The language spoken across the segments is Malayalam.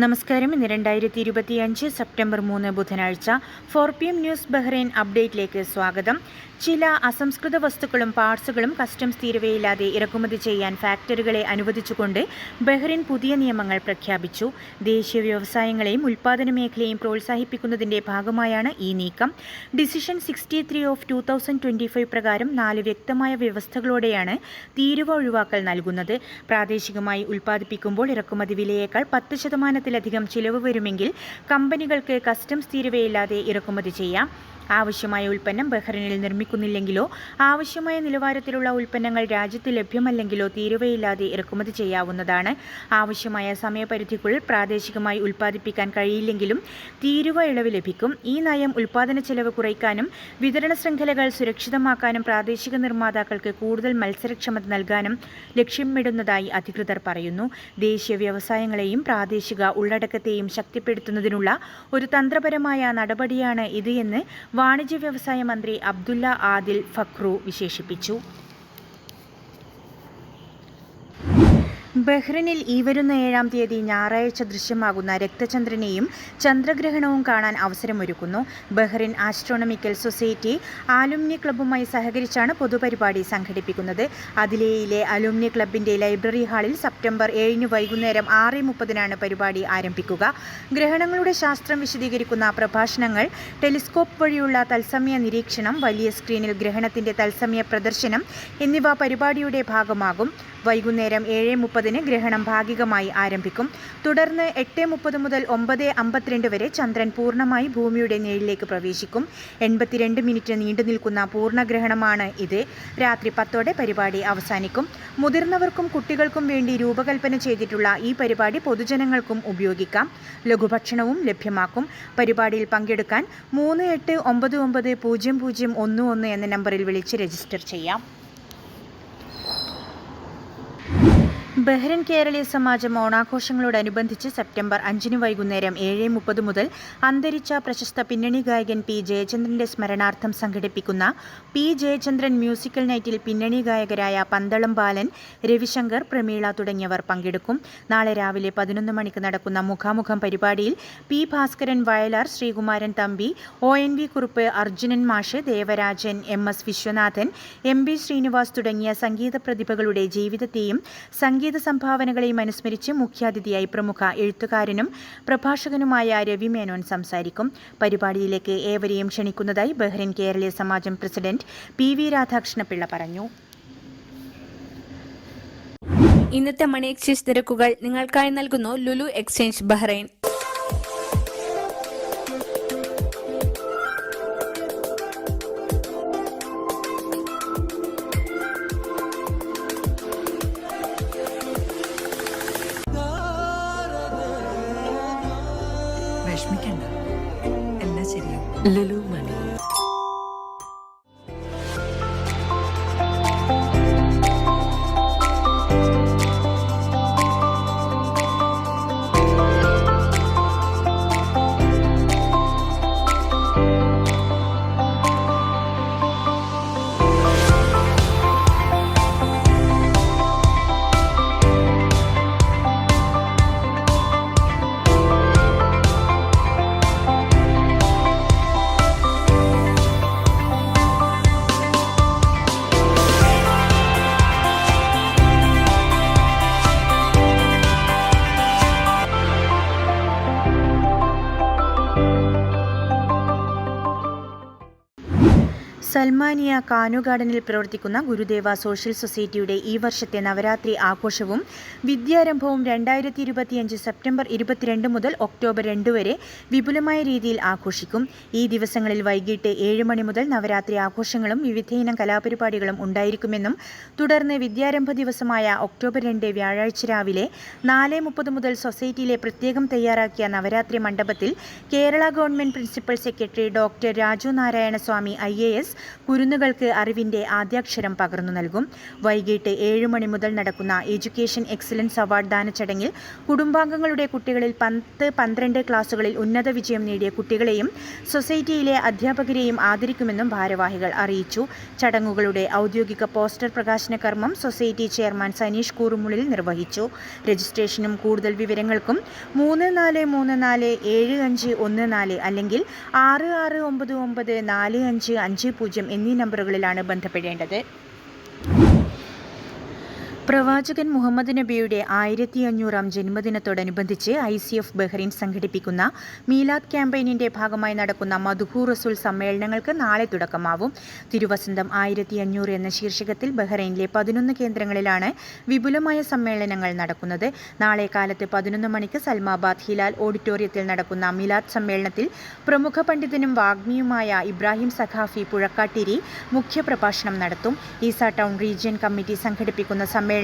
നമസ്കാരം. ഇന്ന് രണ്ടായിരത്തി ഇരുപത്തിയഞ്ച് സെപ്റ്റംബർ മൂന്ന് ബുധനാഴ്ച four P M news Bahrain അപ്ഡേറ്റിലേക്ക് സ്വാഗതം. ചില അസംസ്കൃത വസ്തുക്കളും പാർട്സുകളും കസ്റ്റംസ് തീരുവയില്ലാതെ ഇറക്കുമതി ചെയ്യാൻ ഫാക്ടറികളെ അനുവദിച്ചുകൊണ്ട് ബഹ്റൈൻ പുതിയ നിയമങ്ങൾ പ്രഖ്യാപിച്ചു. ദേശീയ വ്യവസായങ്ങളെയും ഉൽപ്പാദന മേഖലയും പ്രോത്സാഹിപ്പിക്കുന്നതിന്റെ ഭാഗമായാണ് ഈ നീക്കം. Decision sixty three of two thousand twenty five പ്രകാരം നാല് വ്യക്തമായ വ്യവസ്ഥകളോടെയാണ് തീരുവ ഒഴിവാക്കൽ നൽകുന്നത്. പ്രാദേശികമായി ഉൽപ്പാദിപ്പിക്കുമ്പോൾ ഇറക്കുമതി വിലയേക്കാൾ പത്ത് ശതമാനത്തിലധികം ചിലവ് വരുമെങ്കിൽ കമ്പനികൾക്ക് കസ്റ്റംസ് തീരുവയില്ലാതെ ഇറക്കുമതി ചെയ്യാം. ആവശ്യമായ ഉൽപ്പന്നം ബഹ്റിനിൽ നിർമ്മിക്കുന്നില്ലെങ്കിലോ ആവശ്യമായ നിലവാരത്തിലുള്ള ഉൽപ്പന്നങ്ങൾ രാജ്യത്ത് ലഭ്യമല്ലെങ്കിലോ തീരുവയില്ലാതെ ഇറക്കുമതി ചെയ്യാവുന്നതാണ്. ആവശ്യമായ സമയപരിധിക്കുള്ളിൽ പ്രാദേശികമായി ഉൽപ്പാദിപ്പിക്കാൻ കഴിയില്ലെങ്കിലും തീരുവ ഇളവ് ലഭിക്കും. ഈ നയം ഉൽപ്പാദന ചെലവ് കുറയ്ക്കാനും വിതരണ ശൃംഖലകൾ സുരക്ഷിതമാക്കാനും പ്രാദേശിക നിർമ്മാതാക്കൾക്ക് കൂടുതൽ മത്സരക്ഷമത നൽകാനും ലക്ഷ്യമിടുന്നതായി അധികൃതർ പറയുന്നു. ദേശീയ വ്യവസായങ്ങളെയും പ്രാദേശിക ഉള്ളടക്കത്തെയും ശക്തിപ്പെടുത്തുന്നതിനുള്ള ഒരു തന്ത്രപരമായ നടപടിയാണ് ഇത് എന്ന് വാണിജ്യ വ്യവസായ മന്ത്രി അബ്ദുല്ല ആദിൽ ഫക്രു വിശേഷിപ്പിച്ചു. ബഹ്റിനിൽ ഈ വരുന്ന ഏഴാം തീയതി ഞായറാഴ്ച ദൃശ്യമാകുന്ന രക്തചന്ദ്രനെയും ചന്ദ്രഗ്രഹണവും കാണാൻ അവസരമൊരുക്കുന്നു. ബഹ്റിൻ ആസ്ട്രോണമിക്കൽ സൊസൈറ്റി ആലുമിനി ക്ലബ്ബുമായി സഹകരിച്ചാണ് പൊതുപരിപാടി സംഘടിപ്പിക്കുന്നത്. അതിലേയിലെ അലുമിനി ക്ലബിന്റെ ലൈബ്രറി ഹാളിൽ സെപ്റ്റംബർ ഏഴിന് വൈകുന്നേരം ആറ് മുപ്പതിനാണ് പരിപാടി ആരംഭിക്കുക. ഗ്രഹണങ്ങളുടെ ശാസ്ത്രം വിശദീകരിക്കുന്ന പ്രഭാഷണങ്ങൾ ടെലിസ്കോപ്പ് വഴിയുള്ള തത്സമയ നിരീക്ഷണം വലിയ സ്ക്രീനിൽ ഗ്രഹണത്തിന്റെ തത്സമയ പ്രദർശനം എന്നിവ പരിപാടിയുടെ ഭാഗമാകും. വൈകുന്നേരം ഏഴ് മുപ്പതിന് ഗ്രഹണം ഭാഗികമായി ആരംഭിക്കും. തുടർന്ന് എട്ട് മുപ്പത് മുതൽ ഒമ്പത് അമ്പത്തിരണ്ട് വരെ ചന്ദ്രൻ പൂർണമായി ഭൂമിയുടെ നേഴിലേക്ക് പ്രവേശിക്കും. എൺപത്തിരണ്ട് മിനിറ്റ് നീണ്ടു നിൽക്കുന്ന പൂർണഗ്രഹണമാണ് ഇത്. രാത്രി പത്തോടെ പരിപാടി അവസാനിക്കും. മുതിർന്നവർക്കും കുട്ടികൾക്കും വേണ്ടി രൂപകൽപ്പന ചെയ്തിട്ടുള്ള ഈ പരിപാടി പൊതുജനങ്ങൾക്കും ഉപയോഗിക്കാം. ലഘുഭക്ഷണവും ലഭ്യമാക്കും. പരിപാടിയിൽ പങ്കെടുക്കാൻ മൂന്ന് എട്ട് ഒമ്പത് ഒമ്പത് പൂജ്യം പൂജ്യം ഒന്ന് ഒന്ന് എന്ന നമ്പറിൽ വിളിച്ച് രജിസ്റ്റർ ചെയ്യാം. ബഹ്റിൻ കേരളീയ സമാജം ഓണാഘോഷങ്ങളോടനുബന്ധിച്ച് സെപ്റ്റംബർ അഞ്ചിന് വൈകുന്നേരം ഏഴ് മുപ്പത് മുതൽ അന്തരിച്ച പ്രശസ്ത പിന്നണി ഗായകൻ പി ജയചന്ദ്രന്റെ സ്മരണാർത്ഥം സംഘടിപ്പിക്കുന്ന പി ജയചന്ദ്രൻ മ്യൂസിക്കൽ നൈറ്റിൽ പിന്നണി ഗായകരായ പന്തളം ബാലൻ രവിശങ്കർ പ്രമീള തുടങ്ങിയവർ പങ്കെടുക്കും. നാളെ രാവിലെ പതിനൊന്ന് മണിക്ക് നടക്കുന്ന മുഖാമുഖം പരിപാടിയിൽ P Bhaskaran Vayalar Sreekumaran Thampi O N V Kurup Arjunan Mash Devarajan M S Viswanathan M B Sreenivas തുടങ്ങിയ സംഗീത പ്രതിഭകളുടെ ജീവിതത്തെയും സംഗീത സംഭാവനകളെയും അനുസ്മരിച്ച് മുഖ്യാതിഥിയായി പ്രമുഖ എഴുത്തുകാരനും പ്രഭാഷകനുമായ രവി മേനോൻ സംസാരിക്കും. പരിപാടിയിലേക്ക് ഏവരെയും ക്ഷണിക്കുന്നതായി Bahrain Keraleeya Samajam president P V Radhakrishnapillai പറഞ്ഞു. ഇന്നത്തെ മണി എക്സ്ചേഞ്ച് നിരക്കുകൾ നിങ്ങൾക്കായി നൽകുന്നു Lulu exchange Bahrain. Lulu Salmaniya Kanoo ഗാർഡനിൽ പ്രവർത്തിക്കുന്ന ഗുരുദേവ സോഷ്യൽ സൊസൈറ്റിയുടെ ഈ വർഷത്തെ നവരാത്രി ആഘോഷവും വിദ്യാരംഭവും രണ്ടായിരത്തി ഇരുപത്തിയഞ്ച് സെപ്റ്റംബർ ഇരുപത്തിരണ്ട് മുതൽ ഒക്ടോബർ രണ്ട് വരെ വിപുലമായ രീതിയിൽ ആഘോഷിക്കും. ഈ ദിവസങ്ങളിൽ വൈകിട്ട് ഏഴ് മണി മുതൽ നവരാത്രി ആഘോഷങ്ങളും വിവിധയിനം കലാപരിപാടികളും ഉണ്ടായിരിക്കുമെന്നും തുടർന്ന് വിദ്യാരംഭ ദിവസമായ ഒക്ടോബർ രണ്ട് വ്യാഴാഴ്ച രാവിലെ നാല് മുപ്പത് മുതൽ സൊസൈറ്റിയിലെ പ്രത്യേകം തയ്യാറാക്കിയ നവരാത്രി മണ്ഡപത്തിൽ Kerala government principal secretary doctor Raju Narayana Swamy I A S കുരുന്നുകൾക്ക് അറിവിന്റെ ആദ്യാക്ഷരം പകർന്നു നൽകും. വൈകിട്ട് ഏഴ് മണി മുതൽ നടക്കുന്ന എഡ്യൂക്കേഷൻ എക്സലൻസ് അവാർഡ് ദാന ചടങ്ങിൽ കുടുംബാംഗങ്ങളുടെ കുട്ടികളിൽ പത്ത് പന്ത്രണ്ട് ക്ലാസുകളിൽ ഉന്നത വിജയം നേടിയ കുട്ടികളെയും സൊസൈറ്റിയിലെ അധ്യാപകരെയും ആദരിക്കുമെന്നും ഭാരവാഹികൾ അറിയിച്ചു. ചടങ്ങുകളുടെ ഔദ്യോഗിക പോസ്റ്റർ പ്രകാശന കർമ്മം സൊസൈറ്റി ചെയർമാൻ സനീഷ് കൂറുമുളിൽ നിർവഹിച്ചു. രജിസ്ട്രേഷനും കൂടുതൽ വിവരങ്ങൾക്കും മൂന്ന് നാല് മൂന്ന് നാല് ഏഴ് അഞ്ച് ഒന്ന് നാല് അല്ലെങ്കിൽ ആറ് ആറ് ഒമ്പത് ഒമ്പത് നാല് അഞ്ച് അഞ്ച് പൂജ്യം എന്നീ നമ്പറുകളിലാണ് ബന്ധപ്പെടേണ്ടത്. പ്രവാചകൻ മുഹമ്മദ് നബിയുടെ ആയിരത്തി അഞ്ഞൂറാം ജന്മദിനത്തോടനുബന്ധിച്ച് ഐ സി എഫ് ബഹ്റൈൻ സംഘടിപ്പിക്കുന്ന മീലാദ് ക്യാമ്പയിനിന്റെ ഭാഗമായി നടക്കുന്ന മധുഹൂർ റസൂൽ സമ്മേളനങ്ങൾക്ക് നാളെ തുടക്കമാവും. തിരുവസന്തം ആയിരത്തി അഞ്ഞൂറ് എന്ന ശീർഷകത്തിൽ ബഹ്റൈനിലെ പതിനൊന്ന് കേന്ദ്രങ്ങളിലാണ് വിപുലമായ സമ്മേളനങ്ങൾ നടക്കുന്നത്. നാളെ കാലത്ത് പതിനൊന്ന് മണിക്ക് സൽമാബാദ് ഹിലാൽ ഓഡിറ്റോറിയത്തിൽ നടക്കുന്ന മീലാദ് സമ്മേളനത്തിൽ പ്രമുഖ പണ്ഡിതനും വാഗ്മിയുമായ ഇബ്രാഹിം സഖാഫി പുഴക്കാട്ടിരി മുഖ്യപ്രഭാഷണം നടത്തും. ഈസ ടൗൺ റീജിയൻ കമ്മിറ്റി സംഘടിപ്പിക്കുന്ന സമ്മേളനം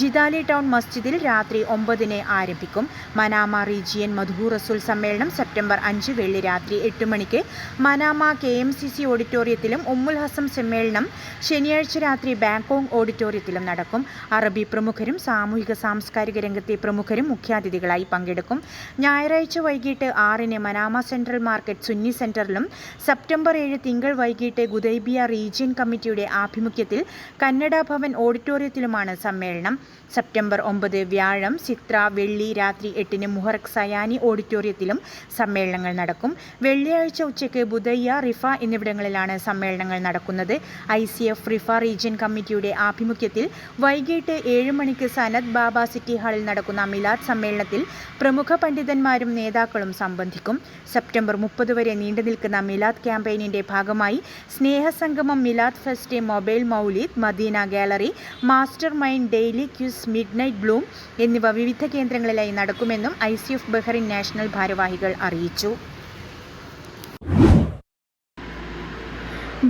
ജിദാലി ടൗൺ മസ്ജിദിൽ രാത്രി ഒമ്പതിന് ആരംഭിക്കും. മനാമ റീജിയൻ മധു റസൂൽ സമ്മേളനം സെപ്റ്റംബർ അഞ്ച് വെള്ളി രാത്രി എട്ട് മണിക്ക്. Manama K M C C ഓഡിറ്റോറിയത്തിലും ഉമ്മുൽ ഹസം സമ്മേളനം ശനിയാഴ്ച രാത്രി ബാങ്കോങ് ഓഡിറ്റോറിയത്തിലും നടക്കും. അറബി പ്രമുഖരും സാമൂഹിക സാംസ്കാരിക രംഗത്തെ പ്രമുഖരും മുഖ്യാതിഥികളായി പങ്കെടുക്കും. ഞായറാഴ്ച വൈകിട്ട് ആറിന് മനാമ സെൻട്രൽ മാർക്കറ്റ് സുന്നി സെന്ററിലും സെപ്റ്റംബർ ഏഴ് തിങ്കൾ വൈകിട്ട് ഗുദൈബിയ റീജിയൻ കമ്മിറ്റിയുടെ ആഭിമുഖ്യത്തിൽ കന്നഡ ഭവൻ ഓഡിറ്റോറിയത്തിലുമാണ് സമ്മേളനം. സെപ്റ്റംബർ ഒമ്പത് വ്യാഴം ചിത്ര വെള്ളി രാത്രി എട്ടിന് മുഹറക് സയാനി ഓഡിറ്റോറിയത്തിലും സമ്മേളനങ്ങൾ നടക്കും. വെള്ളിയാഴ്ച ഉച്ചയ്ക്ക് ബുധയ്യ റിഫ എന്നിവിടങ്ങളിലാണ് സമ്മേളനങ്ങൾ നടക്കുന്നത്. I C F Riffa region കമ്മിറ്റിയുടെ ആഭിമുഖ്യത്തിൽ വൈകിട്ട് ഏഴ് മണിക്ക് സനത് ബാബ സിറ്റി ഹാളിൽ നടക്കുന്ന മിലാദ് സമ്മേളനത്തിൽ പ്രമുഖ പണ്ഡിതന്മാരും നേതാക്കളും സംബന്ധിക്കും. സെപ്റ്റംബർ മുപ്പത് വരെ നീണ്ടു നിൽക്കുന്ന മിലാദ് ക്യാമ്പയിനിന്റെ ഭാഗമായി സ്നേഹസംഗമം Milad fest mobile Mawlid Madina gallery master daily quiz midnight bloom എന്നിവ വിവിധ കേന്ദ്രങ്ങളിലായി നടക്കുമെന്നും I C F Bahrain national ഭാരവാഹികൾ അറിയിച്ചു.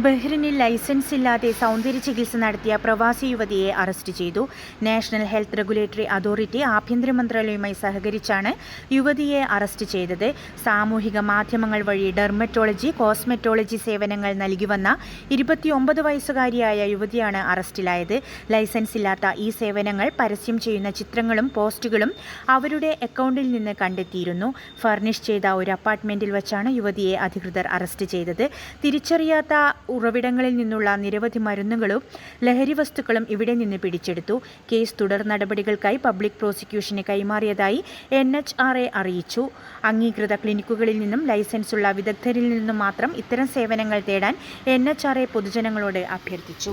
ബഹ്റിനിൽ ലൈസൻസ് ഇല്ലാതെ സൗന്ദര്യ ചികിത്സ നടത്തിയ പ്രവാസി യുവതിയെ അറസ്റ്റ് ചെയ്തു. നാഷണൽ ഹെൽത്ത് റെഗുലേറ്ററി അതോറിറ്റി ആഭ്യന്തര മന്ത്രാലയവുമായി സഹകരിച്ചാണ് യുവതിയെ അറസ്റ്റ് ചെയ്തത്. സാമൂഹിക മാധ്യമങ്ങൾ വഴി ഡെർമറ്റോളജി കോസ്മെറ്റോളജി സേവനങ്ങൾ നൽകി വന്ന ഇരുപത്തിയൊമ്പത് വയസ്സുകാരിയായ യുവതിയാണ് അറസ്റ്റിലായത്. ലൈസൻസ് ഇല്ലാത്ത ഈ സേവനങ്ങൾ പരസ്യം ചെയ്യുന്ന ചിത്രങ്ങളും പോസ്റ്റുകളും അവരുടെ അക്കൗണ്ടിൽ നിന്ന് കണ്ടെത്തിയിരുന്നു. ഫർണിഷ് ചെയ്ത ഒരു അപ്പാർട്ട്മെന്റിൽ വച്ചാണ് യുവതിയെ അധികൃതർ അറസ്റ്റ് ചെയ്തത്. തിരിച്ചറിയാത്ത ഉറവിടങ്ങളിൽ നിന്നുള്ള നിരവധി മരുന്നുകളും ലഹരി വസ്തുക്കളും ഇവിടെ നിന്ന് പിടിച്ചെടുത്തു. കേസ് തുടർ നടപടികൾക്കായി പബ്ലിക് പ്രോസിക്യൂഷന് കൈമാറിയതായി എൻ എച്ച് ആർ എ അറിയിച്ചു. അംഗീകൃത ക്ലിനിക്കുകളിൽ നിന്നും ലൈസൻസുള്ള വിദഗ്ധരിൽ നിന്നും മാത്രം ഇത്തരം സേവനങ്ങൾ തേടാൻ എൻ എച്ച് ആർ എ പൊതുജനങ്ങളോട് അഭ്യർത്ഥിച്ചു.